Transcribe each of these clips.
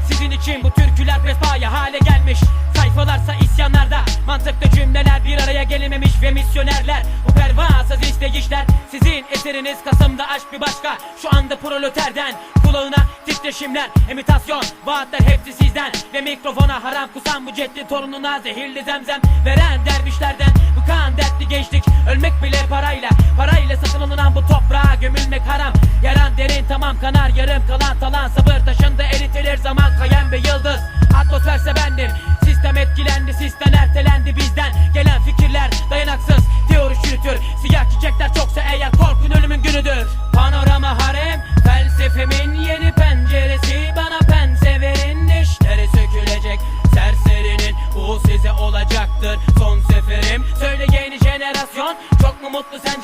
olacak sizin için Bu türküler pespaye hale gelmiş. Sayfalarsa isyanlarda Mantıklı cümleler bir araya gelememiş Ve misyonerler. Bu pervasız isteyişler Sizin eseriniz. Kasım'da aşk bir başka Şu anda proleterden kulağına titreşimler. Emitasyon vaatler hepsi sizden. Ve mikrofona haram kusan bu cetli torununa Zehirli zemzem veren dervişlerden. Bu kan dertli gençlik Ölmek bile parayla Parayla satın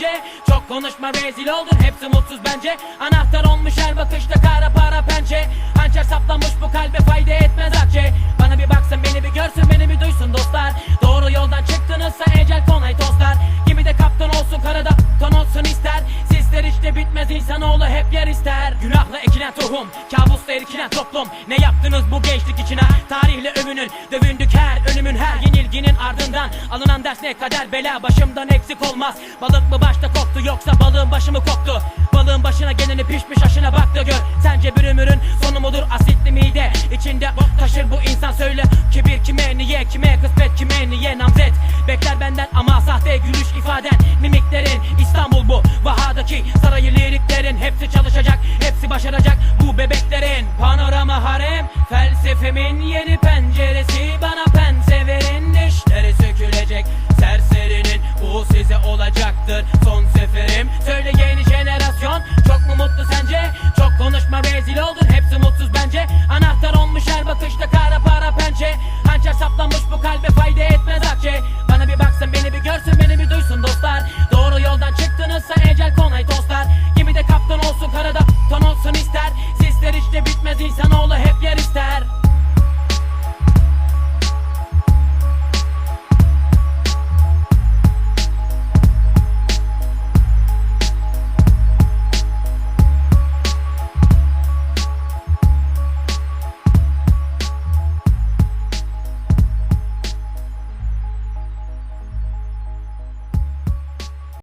sence? Çok konuşma rezil oldun. Hepsi mutsuz bence. Anahtar olmuş her bakışta kara para pençe. Hançer saplanmış bu kalbe fayda etmez akçe. Bana bir baksın beni bir görsün beni bir duysun dostlar. Doğru yoldan çıktınızsa ecel konay tostlar. Gemide kaptan olsun karada ton olsun ister. Sisler işte bitmez insanoğlu hep yer ister erinen tohum Kabusta erkilen toplum. Ne yaptınız bu gençlik içine? Tarihle övünün dövündük her ölümün her yenilginin ardından. Alınan ders ne kader bela başımdan eksik olmaz. Balık mı başta koktu yoksa balığın başı mı koktu? Balığın başına geleni pişmiş aşına bak da gör. Sence bir ömürün sonu mudur asitli mide? İçinde taşır bu insan söyle. Kibir kime niye kime kısmet kime niye namzet? Bekler benden ama sahte gülüş ifaden. Mimiklerin İstanbul bu Vaha'daki sarayı liriklerin. Hepsi çalışacak hepsi başaracak bu bebeklerin? Panorama harem felsefemin yeni penceresi. Bana pense verin dişleri sökülecek. Serserinin bu size olacaktır son seferim. Söyle yeni jenerasyon çok mu mutlu sence? Çok konuşma rezil oldun hepsi mutsuz bence. Anahtar olmuş her bakışta kara para pençe. Hançer saplanmış bu kalbe